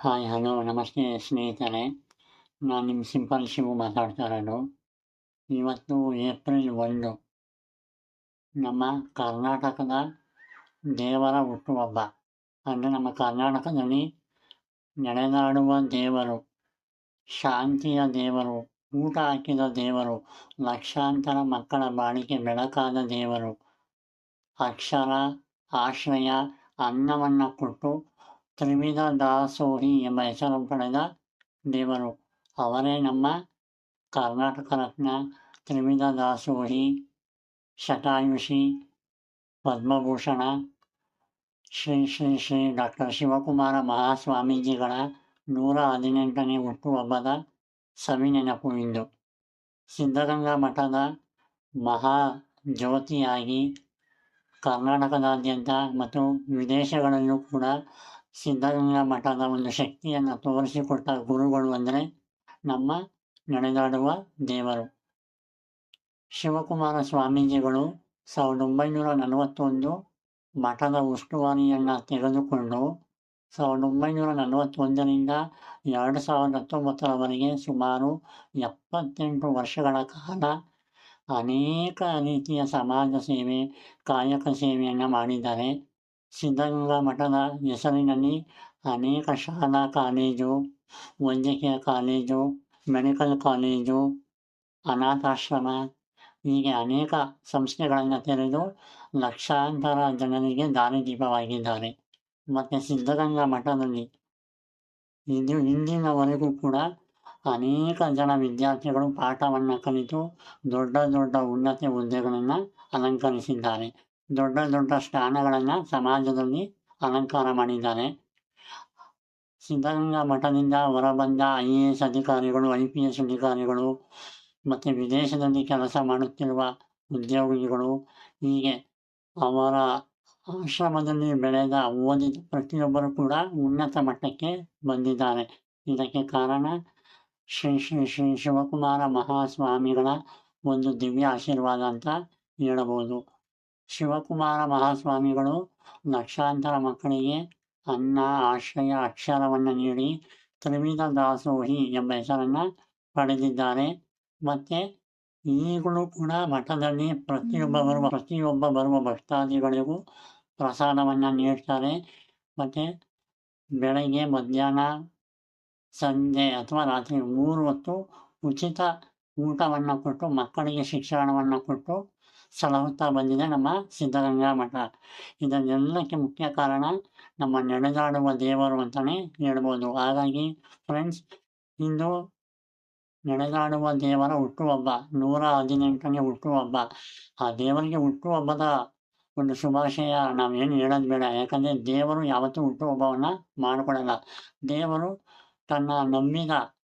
Hi hello ನಮಸ್ತೆ ಸ್ನೇಹಿತರೆ. ನಾನು ನಿಮ್ಮ ಸಿಂಪಲ್ ಶಿವು ಮಾತಾಡ್ತಾ ಇರೋದು. ಇವತ್ತು ಏಪ್ರಿಲ್ ಒಂದು. ನಮ್ಮ ಕರ್ನಾಟಕದ ದೇವರ ಹುಟ್ಟುಹಬ್ಬ. ಅಂದರೆ ನಮ್ಮ ಕರ್ನಾಟಕದಲ್ಲಿ ನಡೆದಾಡುವ ದೇವರು, ಶಾಂತಿಯ ದೇವರು, ಊಟ ಹಾಕಿದ ದೇವರು, ಲಕ್ಷಾಂತರ ಮಕ್ಕಳ ಬಾಳಿಕೆ ಬೆಳಕಾದ ದೇವರು, ಅಕ್ಷರ, ಆಶ್ರಯ, ಅನ್ನವನ್ನು ಕೊಟ್ಟು ತ್ರಿವಿಧ ದಾಸೋಹಿ ಎಂಬ ಹೆಸರು ಪಡೆದ ದೇವರು ಅವರೇ ನಮ್ಮ ಕರ್ನಾಟಕ ರತ್ನ ತ್ರಿವಿಧ ದಾಸೋಹಿ ಶತಾಯುಷಿ ಪದ್ಮಭೂಷಣ ಶ್ರೀ ಶ್ರೀ ಶ್ರೀ ಡಾಕ್ಟರ್ ಶಿವಕುಮಾರ ಮಹಾಸ್ವಾಮೀಜಿಗಳ ನೂರ ಹದಿನೆಂಟನೇ ಹುಟ್ಟುಹಬ್ಬದ ಸವಿನೆನಪು ಇಂದು ಸಿದ್ಧಗಂಗಾ ಮಠದ ಮಹಾ ಜ್ಯೋತಿಯಾಗಿ ಕರ್ನಾಟಕದಾದ್ಯಂತ ಮತ್ತು ವಿದೇಶಗಳಲ್ಲೂ ಕೂಡ ಸಿದ್ಧಗಂಗಾ ಮಠದ ಒಂದು ಶಕ್ತಿಯನ್ನು ತೋರಿಸಿಕೊಟ್ಟ ಗುರುಗಳು ಅಂದರೆ ನಮ್ಮ ನಡೆದಾಡುವ ದೇವರು. ಶಿವಕುಮಾರ ಸ್ವಾಮೀಜಿಗಳು ಸಾವಿರದ ಒಂಬೈನೂರ ನಲವತ್ತೊಂದು ಮಠದ ಉಸ್ತುವಾರಿಯನ್ನು ತೆಗೆದುಕೊಂಡು ಸಾವಿರದ ಒಂಬೈನೂರ ನಲವತ್ತೊಂದರಿಂದ ಎರಡು ಸಾವಿರದ ಹತ್ತೊಂಬತ್ತರವರೆಗೆ ಸುಮಾರು ಎಪ್ಪತ್ತೆಂಟು ವರ್ಷಗಳ ಕಾಲ ಅನೇಕ ರೀತಿಯ ಸಮಾಜ ಸೇವೆ, ಕಾಯಕ ಸೇವೆಯನ್ನು ಮಾಡಿದ್ದಾರೆ. ಸಿದ್ಧಗಂಗಾ ಮಠದ ಹೆಸರಿನಲ್ಲಿ ಅನೇಕ ಶಾಲಾ ಕಾಲೇಜು, ವೈದ್ಯಕೀಯ ಕಾಲೇಜು, ಮೆಡಿಕಲ್ ಕಾಲೇಜು, ಅನಾಥಾಶ್ರಮ ಹೀಗೆ ಅನೇಕ ಸಂಸ್ಥೆಗಳನ್ನು ತೆರೆದು ಲಕ್ಷಾಂತರ ಜನರಿಗೆ ದಾರಿದೀಪವಾಗಿದ್ದಾರೆ. ಮತ್ತು ಸಿದ್ಧಗಂಗಾ ಮಠದಲ್ಲಿ ಇದು ಇಂದಿನವರೆಗೂ ಕೂಡ ಅನೇಕ ಜನ ವಿದ್ಯಾರ್ಥಿಗಳು ಪಾಠವನ್ನು ಕಲಿತು ದೊಡ್ಡ ದೊಡ್ಡ ಉನ್ನತ ಹುದ್ದೆಗಳನ್ನು ಅಲಂಕರಿಸಿದ್ದಾರೆ. ದೊಡ್ಡ ದೊಡ್ಡ ಸ್ಥಾನಗಳನ್ನು ಸಮಾಜದಲ್ಲಿ ಅಲಂಕಾರ ಮಾಡಿದ್ದಾರೆ. ಸಿದ್ಧಗಂಗಾ ಮಠದಿಂದ ಹೊರಬಂದ ಐ ಎ ಎಸ್ ಅಧಿಕಾರಿಗಳು ಐ ಪಿ ಎಸ್ ಅಧಿಕಾರಿಗಳು ಮತ್ತು ವಿದೇಶದಲ್ಲಿ ಕೆಲಸ ಮಾಡುತ್ತಿರುವ ಉದ್ಯೋಗಿಗಳು ಹೀಗೆ ಅವರ ಆಶ್ರಮದಲ್ಲಿ ಬೆಳೆದ ಓದಿದ ಪ್ರತಿಯೊಬ್ಬರು ಕೂಡ ಉನ್ನತ ಮಟ್ಟಕ್ಕೆ ಬಂದಿದ್ದಾರೆ. ಇದಕ್ಕೆ ಕಾರಣ ಶ್ರೀ ಶ್ರೀ ಶ್ರೀ ಶಿವಕುಮಾರ ಮಹಾಸ್ವಾಮಿಗಳ ಒಂದು ದಿವ್ಯ ಆಶೀರ್ವಾದ ಅಂತ ಹೇಳಬಹುದು. ಶಿವಕುಮಾರ ಮಹಾಸ್ವಾಮಿಗಳು ಲಕ್ಷಾಂತರ ಮಕ್ಕಳಿಗೆ ಅನ್ನ ಆಶ್ರಯ ಅಕ್ಷರವನ್ನು ನೀಡಿ ತ್ರಿವಿಧ ದಾಸೋಹಿ ಎಂಬ ಹೆಸರನ್ನು ಪಡೆದಿದ್ದಾರೆ. ಮತ್ತು ಈಗಲೂ ಕೂಡ ಮಠದಲ್ಲಿ ಪ್ರತಿಯೊಬ್ಬ ಬರುವ ಪ್ರತಿಯೊಬ್ಬ ಬರುವ ಭಕ್ತಾದಿಗಳಿಗೂ ಪ್ರಸಾದವನ್ನು ನೀಡ್ತಾರೆ. ಮತ್ತು ಬೆಳಗ್ಗೆ ಮಧ್ಯಾಹ್ನ ಸಂಜೆ ಅಥವಾ ರಾತ್ರಿ ಮೂರು ಹೊತ್ತು ಉಚಿತ ಊಟವನ್ನು ಕೊಟ್ಟು ಮಕ್ಕಳಿಗೆ ಶಿಕ್ಷಣವನ್ನು ಕೊಟ್ಟು ಸಲಹುತ್ತಾ ಬಂದಿದೆ ನಮ್ಮ ಸಿದ್ಧಗಂಗಾ ಮಠ ಇದನ್ನೆಲ್ಲಕ್ಕೆ ಮುಖ್ಯ ಕಾರಣ ನಮ್ಮ ನಡೆದಾಡುವ ದೇವರು ಅಂತಲೇ ಹೇಳ್ಬೋದು. ಹಾಗಾಗಿ ಫ್ರೆಂಡ್ಸ್, ಇಂದು ನಡೆದಾಡುವ ದೇವರ ಹುಟ್ಟುಹಬ್ಬ, ನೂರ ಹದಿನೆಂಟನೇ ಹುಟ್ಟುಹಬ್ಬ. ಆ ದೇವರಿಗೆ ಹುಟ್ಟುಹಬ್ಬದ ಒಂದು ಶುಭಾಶಯ ನಾವೇನು ಹೇಳೋದು ಬೇಡ. ಯಾಕಂದರೆ ದೇವರು ಯಾವತ್ತೂ ಹುಟ್ಟುಹಬ್ಬವನ್ನು ಮಾಡಿಕೊಡಲ್ಲ. ದೇವರು ತನ್ನ ನಂಬಿದ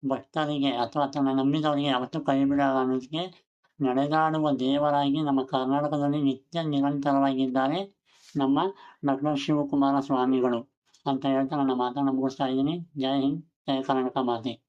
ಭಕ್ತರಿಗೆ ಅಥವಾ ತನ್ನ ನಂಬಿದವರಿಗೆ ಯಾವತ್ತೂ ಕೈ ಬಿಡಲ್ಲ ಅನ್ನೋದಕ್ಕೆ ನಡೆದಾಡುವ ದೇವರಾಗಿ ನಮ್ಮ ಕರ್ನಾಟಕದಲ್ಲಿ ನಿತ್ಯ ನಿರಂತರವಾಗಿದ್ದಾರೆ ನಮ್ಮ ಡಾಕ್ಟರ್ ಶಿವಕುಮಾರ ಸ್ವಾಮಿಗಳು. ಅಂತ ಹೇಳ್ತಾ ನನ್ನ ಮಾತನ್ನು ಮುಗಿಸ್ತಾ ಇದ್ದೀನಿ. ಜೈ ಹಿಂದ್ ಜಯ ಕರ್ನಾಟಕ ಮಾತೆ.